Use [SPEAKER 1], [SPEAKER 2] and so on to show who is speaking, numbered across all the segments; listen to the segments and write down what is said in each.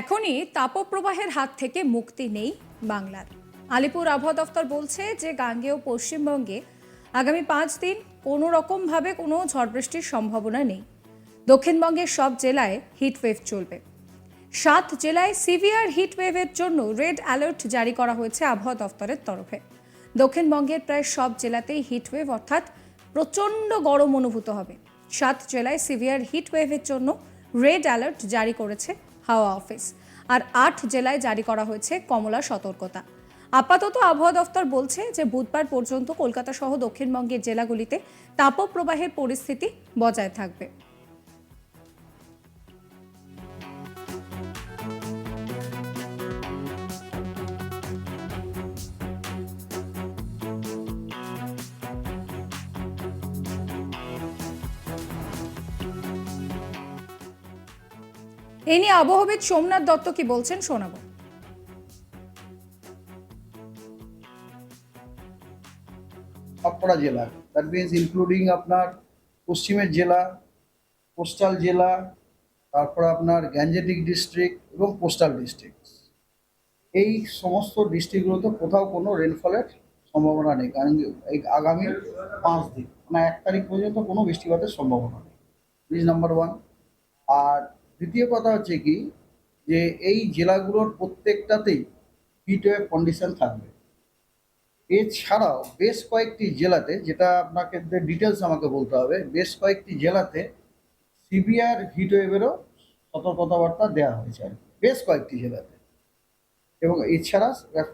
[SPEAKER 1] এখনই তাপপ্রবাহের হাত থেকে মুক্তি নেই বাংলার। আলিপুর আবহাওয়া দফতর বলছে যে গাঙ্গেয় পশ্চিমবঙ্গে আগামী পাঁচ দিন কোনো রকমভাবে কোনো ঝড় বৃষ্টির সম্ভাবনা নেই। দক্ষিণবঙ্গের সব জেলায় হিটওয়েভ চলবে। সাত জেলায় সিভিয়ার হিটওয়েভের জন্য রেড অ্যালার্ট জারি করা হয়েছে আবহাওয়া দফতরের তরফে। দক্ষিণবঙ্গের প্রায় সব জেলাতেই হিটওয়েভ অর্থাৎ প্রচণ্ড গরম অনুভূত হবে। সাত জেলায় সিভিয়ার হিটওয়েভের জন্য রেড অ্যালার্ট জারি করেছে হাওয়া অফিস। আর আট জেলায় জারি করা হয়েছে কমলা সতর্কতা। আপাতত আবহাওয়া দফতর বলছে যে, বুধবার পর্যন্ত কলকাতা সহ দক্ষিণবঙ্গের জেলাগুলিতে তাপপ্রবাহের পরিস্থিতি বজায় থাকবে। এ নিয়ে আবহবিদ সোমনাথ দত্ত কি বলছেন শোনাবো।
[SPEAKER 2] সবকটা জেলা দ্যাট মিনস ইনক্লুডিং আপনার পশ্চিমের জেলা কোস্টাল জেলা, তারপর আপনার গ্যাঞ্জেটিক ডিস্ট্রিক্ট এবং কোস্টাল ডিস্ট্রিক্ট এই সমস্ত ডিস্ট্রিক্টগুলোতে কোথাও কোনো রেনফলের সম্ভাবনা নেই, কারণ এই আগামী পাঁচ দিন মানে এক তারিখ পর্যন্ত কোনো বৃষ্টিপাতের সম্ভাবনা নেই। নাম্বার ওয়ান আর দ্বিতীয় কথা হচ্ছে কি, যে এই জেলাগুলোর প্রত্যেকটাতেই হিটওয়েভ কন্ডিশন থাকবে এছাড়াও বেশ কয়েকটি জেলাতে, যেটা আপনাকে ডিটেলস আমাকে বলতে হবে, বেশ কয়েকটি জেলাতে সিভিয়ার হিটওয়েভেরও সতর্কতাবার্তা দেওয়া হয়েছে আর। বেশ কয়েকটি জেলাতে এবং এছাড়া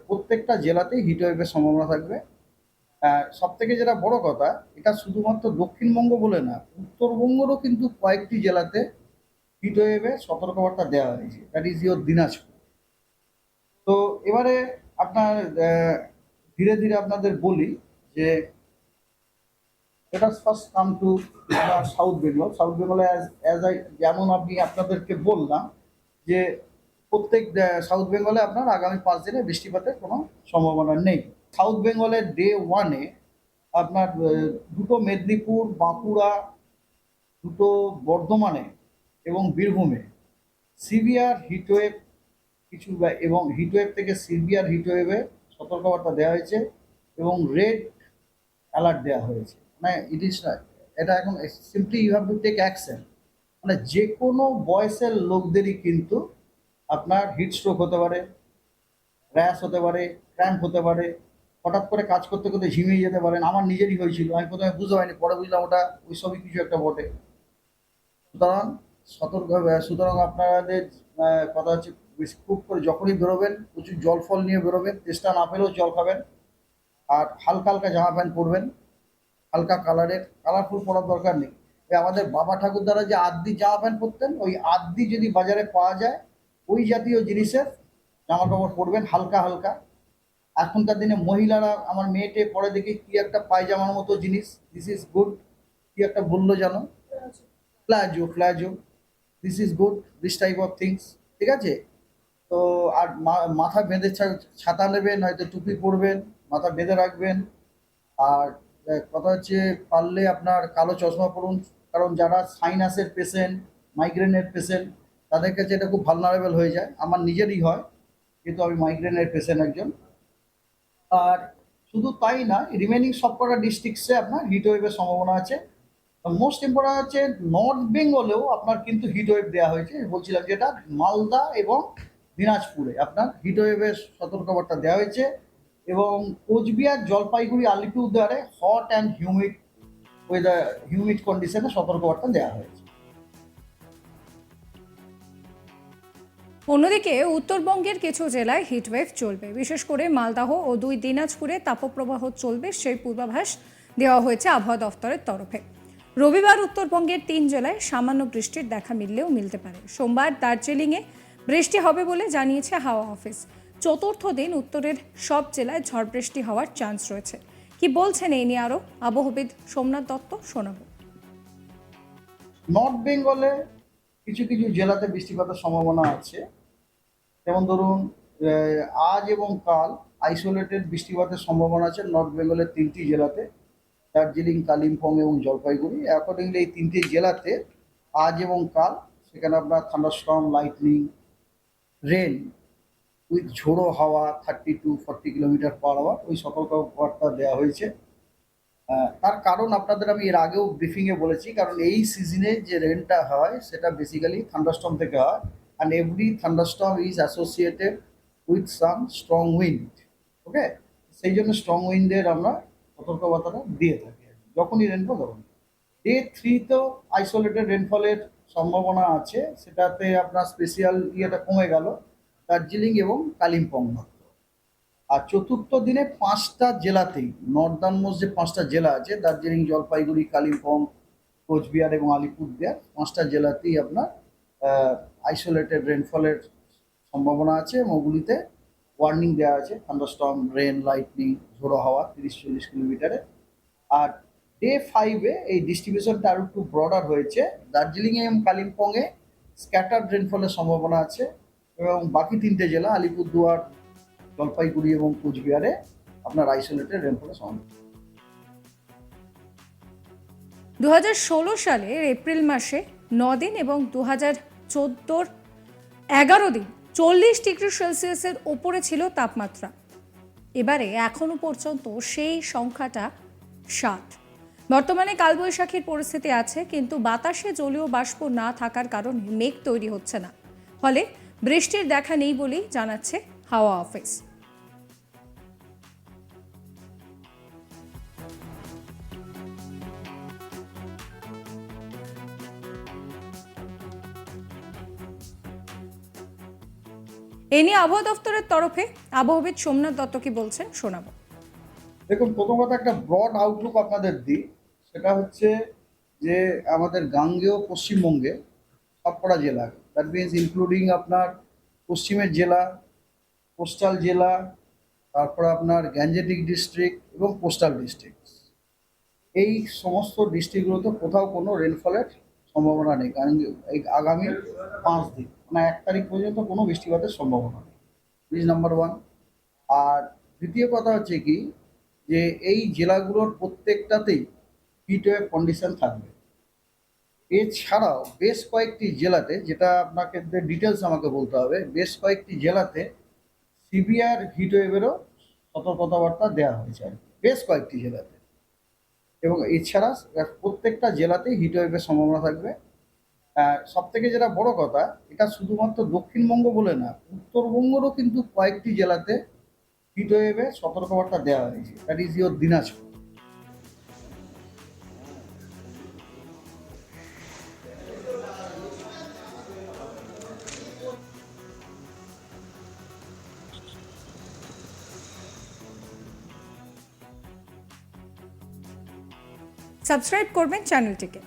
[SPEAKER 2] প্রত্যেকটা জেলাতেই হিটওয়েভের সম্ভাবনা থাকবে সব থেকে যেটা বড় কথা, এটা শুধুমাত্র দক্ষিণবঙ্গ বলে না, উত্তরবঙ্গেরও কিন্তু কয়েকটি জেলাতে হিটওয়েভের সতর্কবার্তা দেওয়া হয়েছে। দ্যাট ইজ ইয়োর দিনাজপুর তো এবারে আপনার ধীরে ধীরে আপনাদের বলি যে এটা first come to south Bengal south বেঙ্গলে অ্যাজ আই যেমন আপনি আপনাদেরকে বললাম যে প্রত্যেক সাউথ বেঙ্গলে আপনার আগামী পাঁচ দিনে বৃষ্টিপাতের কোনো সম্ভাবনা নেই। সাউথ বেঙ্গলের ডে ওয়ানে আপনার দুটো মেদিনীপুর, বাঁকুড়া, দুটো বর্ধমানে এবং বীরভূমে। সিভিয়ার হিটওয়েভ কিছু এবং হিটওয়েভ থেকে সিভিয়ার হিটওয়েভে সতর্কবার্তা দেওয়া হয়েছে এবং রেড অ্যালার্ট দেওয়া হয়েছে। মানে ইট ইস এটা এখন simply you have to take action মানে যে কোনো বয়সের লোকদেরই কিন্তু আপনার হিট স্ট্রোক হতে পারে র্যাশ হতে পারে ক্র্যাম্প হতে পারে, হঠাৎ করে কাজ করতে করতে ঝিমিয়ে যেতে পারেন, আমার নিজেরই হয়েছিল, আমি প্রথমে বুঝতে পারিনি, পরে বুঝলাম ওটা ওই সবই কিছু একটা বটে। সুতরাং সতর্ক হবে। সুতরাং আপনাদের কথা হচ্ছে বেশি খুব করে যখনই বেরোবেন, প্রচুর জল ফল নিয়ে বেরোবেন চেষ্টা না পেলেও জল খাবেন। আর হালকা হালকা জামা প্যান্ট পরবেন, হালকা কালারের, কালারফুল পরার দরকার নেই। আমাদের বাবা ঠাকুর দ্বারা যে আদ্দি জামা প্যান্ট পরতেন, ওই আদ্দি যদি বাজারে পাওয়া যায়, ওই জাতীয় জিনিসের জামা কাপড় পরবেন হালকা হালকা। এখনকার দিনে মহিলারা, আমার মেয়েটে পরে দেখি কি একটা পায়জামার মতো জিনিস দিস ইজ গুড কি একটা বলল জানো? Palazzo palazzo. This is good this type of things ঠিক আছে? তো আর মাথা বেঁধে ছাতা নেবেন, হয়তো টুপি পরবেন, মাথা বেঁধে রাখবেন। আর কথা হচ্ছে পারলে আপনার কালো চশমা পরুন, কারণ যারা সাইনাসের পেশেন্ট মাইগ্রেনের পেশেন্ট তাদের কাছে এটা খুব ভালনারেবল হয়ে যায়। আমার নিজেরই হয়, কিন্তু আমি মাইগ্রেনের পেশেন্ট একজন। আর শুধু তাই না রিমেনিং সবকটা ডিস্ট্রিক্টসে আপনার হিট ওয়েভের সম্ভাবনা আছে। মোস্ট ইম্পর্টেন্ট হচ্ছে নর্থ বেঙ্গলেও আপনার কিন্তু হিট ওয়েভ দেওয়া হয়েছে। বলছিলাম যেটা মালদা এবং দিনাজপুরে আপনার হিট ওয়েভের সতর্কবার্তা দেওয়া হয়েছে এবং Cooch Behar Jalpaiguri আলিপুরদুয়ারে hot and humid weather humid কন্ডিশনে সতর্কবার্তা দেওয়া হয়েছে।
[SPEAKER 1] অন্যদিকে উত্তরবঙ্গের কিছু জেলায় হিটওয়েভ চলবে। বিশেষ করে মালদাহ ও দুই দিনাজপুরে তাপপ্রবাহ চলবে, সেই পূর্বাভাস দেওয়া হয়েছে আবহাওয়া দফতরের তরফে। রবিবার উত্তরবঙ্গের তিন জেলায় সামান্য বৃষ্টির দেখা মিললেও মিলতে পারে। সোমবার দার্জিলিংয়ে বৃষ্টি হবে বলে জানিয়েছে হাওয়া অফিস। চতুর্থ দিন উত্তরের সব জেলায় ঝড় বৃষ্টি হওয়ার চান্স রয়েছে। কি বলছেন এই নিয়ে আরও? আবহবিদ সোমনাথ দত্ত শোনাবো।
[SPEAKER 2] নর্থ বেঙ্গলে কিছু কিছু জেলাতে বৃষ্টিপাতের সম্ভাবনা আছে। যেমন ধরুন আজ এবং কাল আইসোলেটেড বৃষ্টিপাতের সম্ভাবনা আছে। নর্থ বেঙ্গলের তিনটি জেলাতে দার্জিলিং, কালিম্পং এবং জলপাইগুড়ি। অ্যাকর্ডিংলি এই তিনটি জেলাতে আজ এবং কাল সেখানে আপনার থান্ডারস্টর্ম লাইটনিং রেন উইথ ঝোড়ো হাওয়া thirty two forty kilometre per hour ওই সতর্কবার্তা দেওয়া হয়েছে। তার কারণ আপনাদের আমি এর আগেও ব্রিফিংয়ে বলেছি, কারণ এই সিজনে যে রেনটা হয়, সেটা বেসিক্যালি থান্ডারস্টর্ম থেকে হয়। And every thunderstorm is associated with some strong wind okay সেই জন্য স্ট্রং উইন্ডের আমরা সতর্কবার্তাটা দিয়ে থাকি। যখনই রেনফল তখন ডে থ্রিতেও আইসোলেটেড রেনফলের সম্ভাবনা আছে। সেটাতে আপনার স্পেশিয়াল ইয়েটা কমে গেল, দার্জিলিং এবং কালিম্পং মাত্র। আর চতুর্থ দিনে পাঁচটা জেলাতেই নর্দার্ন মোস্ট যে পাঁচটা জেলা আছে, দার্জিলিং, জলপাইগুড়ি, কালিম্পং, কোচবিহার এবং আলিপুরদুয়ার, পাঁচটা জেলাতেই আপনার আইসোলেটেড রেনফলের সম্ভাবনা আছে। এবং ওগুলিতে ওয়ার্নিং দেওয়া আছে থান্ডারস্টর্ম রেন লাইটনিং ঝোড়ো হাওয়া, তিরিশ চল্লিশ কিলোমিটারে। আর ডে ফাইভে এই ডিস্ট্রিবিউশনটা আরও একটু ব্রডার হয়েছে। দার্জিলিংয়ে এবং কালিম্পংয়ে স্ক্যাটার্ড রেনফলের সম্ভাবনা আছে এবং বাকি তিনটে জেলা, আলিপুরদুয়ার, জলপাইগুড়ি এবং কোচবিহারে আপনার আইসোলেটেড রেনফলের সম্ভাবনা।
[SPEAKER 1] দু সালের এপ্রিল মাসে দিন এবং দু হাজার চোদ্দোর এগারো দিন চল্লিশ ডিগ্রি সেলসিয়াসের ওপরে ছিল তাপমাত্রা। এবারে এখনও পর্যন্ত সেই সংখ্যাটা ষাট। বর্তমানে কালবৈশাখীর পরিস্থিতি আছে, কিন্তু বাতাসে জলীয় বাষ্প না থাকার কারণে মেঘ তৈরি হচ্ছে না। ফলে বৃষ্টির দেখা নেই বলেই জানাচ্ছে হাওয়া অফিস। এ নিয়ে আবহাওয়া দপ্তরের তরফে আবহাওয়াবিদ সোমনাথ দত্ত কি বলছেন শোনাবো।
[SPEAKER 2] দেখুন প্রথম কথা একটা ব্রড আউটলুক আপনাদের দিই। সেটা হচ্ছে যে আমাদের গাঙ্গেয় পশ্চিমবঙ্গে সবকটা জেলা দ্যাট মিনস ইনক্লুডিং আপনার পশ্চিমের জেলা কোস্টাল জেলা, তারপর আপনার গ্যাঞ্জেটিক ডিস্ট্রিক্ট এবং কোস্টাল ডিস্ট্রিক্ট এই সমস্ত ডিস্ট্রিক্টগুলোতে কোথাও কোনো রেনফলের সম্ভাবনা নেই, কারণ এই আগামী পাঁচ দিন। মানে এক তারিখ পর্যন্ত কোনো বৃষ্টিপাতের সম্ভাবনা নেই। প্লিজ নাম্বার ওয়ান আর দ্বিতীয় কথা হচ্ছে কি, যে এই জেলাগুলোর প্রত্যেকটাতেই হিট ওয়েভ কন্ডিশন থাকবে। এছাড়াও বেশ কয়েকটি জেলাতে, যেটা আপনাকে ডিটেলস আমাকে বলতে হবে, বেশ কয়েকটি জেলাতে সিভিয়ার হিট ওয়েভেরও সতর্কতাবার্তা দেওয়া হয়েছে আর। বেশ কয়েকটি জেলাতে। এবং এছাড়া প্রত্যেকটা জেলাতেই হিট ওয়েভের সম্ভাবনা থাকবে। সব থেকে যেটা বড় কথা, এটা শুধুমাত্র দক্ষিণবঙ্গ বলে না, উত্তরবঙ্গেরও কিন্তু কয়েকটি জেলাতে হিট ওয়েভে সতর্কবার্তা দেওয়া হয়েছে। That is your Dinajpur
[SPEAKER 1] subscribe করবেন চ্যানেলটিকে।